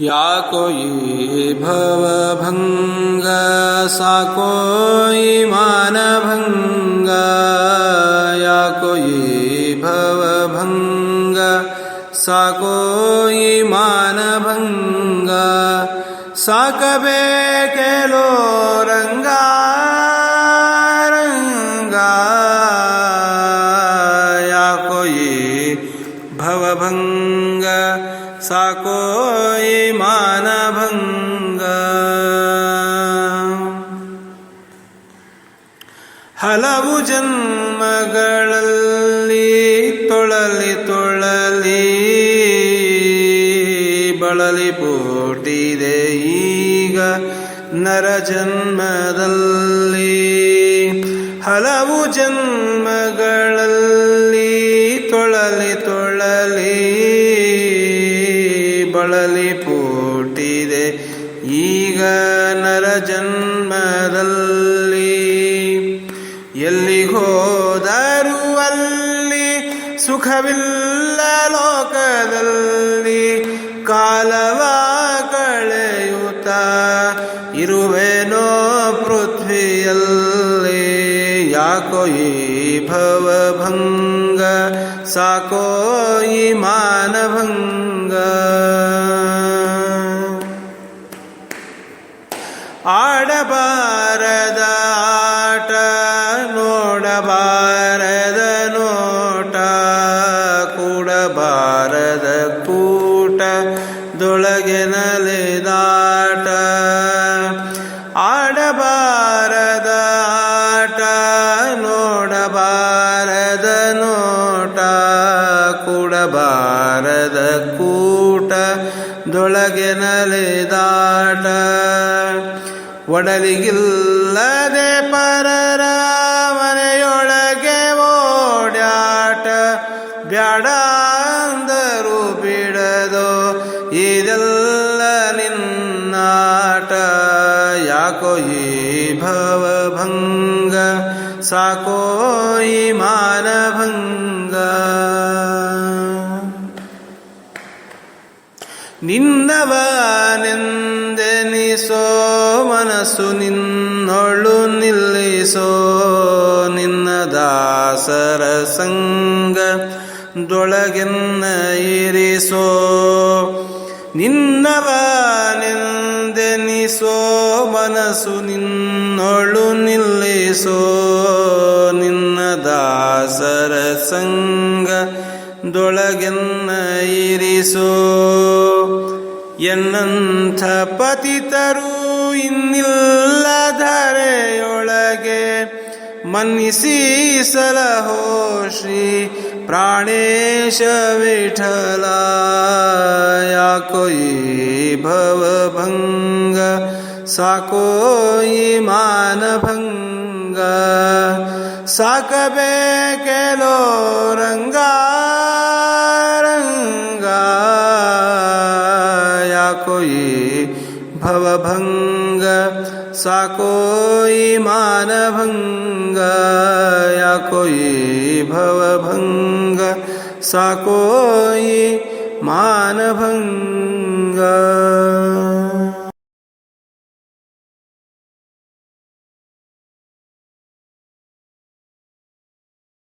या कोई भवभङ्ग, सा कोई मानभङ्ग, या कोई भवभङ्ग, सा कोई मानभङ्ग, सा कबे केलो रङ्गा रङ्गा, या कोई ಭವಭಂಗ ಸಾಕೋಯಿ ಮಾನಭಂಗ ಹಲವು ಜನ್ಮಗಳಲ್ಲಿ ತೊಳಲಿ ತೊಳಲಿ ಬಳಲಿ ಪೋಟಿದೆ ಈಗ ನರ ಜನ್ಮದಲ್ಲಿ. ಹಲವು ಜನ್ಮಗಳಲ್ಲಿ ಬಳಲಿ ಪೂಟಿದೆ. ಈಗ ನರ ಜನ್ಮದಲ್ಲಿ ಎಲ್ಲಿ ಹೋದರೂ ಅಲ್ಲಿ ಸುಖವಿಲ್ಲ ಲೋಕದಲ್ಲಿ. ಕಾಲವ ಕಳೆಯುತ್ತ ಇರುವೆನೋ ಪೃಥ್ವಿಯಲ್ಲಿ. ಯಾಕೋ ಈ ಭವಭಂಗ, ಸಾಕೋ ಈ ಮಾನಭಂಗ. ಆಡಬಾರದ ಆಟ ನೋಡಬಾರದ ನೋಟ ಕೂಡಬಾರದ ಕೂಟ ದೊಳಗೆ ನಲೆದಾಟ. ಆಡಬಾರದ ಆಟ ನೋಡಬಾರದ ನೋಟ ಕೂಡಬಾರದ ಕೂಟ ದೊಳಗೆ ನಲೆದಾಟ. ಒಡಲಿಗಿಲ್ಲದೆ ಪರರ ಮನೆಯೊಳಗೆ ಓಡ್ಯಾಟ ಬ್ಯಾಡ ಅಂದರು ಬಿಡದೋ ಇದೆಲ್ಲ ನಿನ್ನಾಟ ಯಾಕೋ ಈ ಭವಭಂಗ ಸಾಕೋ ಈ ಮಾನಭಂಗ ನಿನ್ನವನೆಂದೆನಿಸೋ ಮನಸ್ಸು ನಿನ್ನೊಳು ನಿಲ್ಲಿಸೋ ನಿನ್ನ ದಾಸರ ಸಂಗ ದೊಳಗೆನ್ನ ಇರಿಸೋ. ನಿನ್ನವನೆಂದೆನಿಸೋ ಮನಸ್ಸು ನಿನ್ನೊಳು ನಿಲ್ಲಿಸೋ ನಿನ್ನ ದಾಸರ ಸಂಗ ದೊಳಗೆನ್ನ ಇರಿಸೋ. ಎನ್ನಂಥ ಪತಿತರು ಇನ್ನಿಲ್ಲ ಧರೆಯೊಳಗೆ ಮನ್ನಿಸಿ ಸಲಹೋ ಶ್ರೀ ಪ್ರಾಣೇಶ ವಿಠಲ ಯಾಕೋಯಿ ಭವಭಂಗ, ಸಾಕೋ ಈ ಮಾನಭಂಗ. ಸಾಕಬೇಕೆಲೋ ಭವಭಂಗ ಸಾಕೋ ಈ ಮಾನಭಂಗ ಯಾಕೋ ಈ ಭವಭಂಗ ಸಾಕೋ ಈ ಮಾನಭಂಗ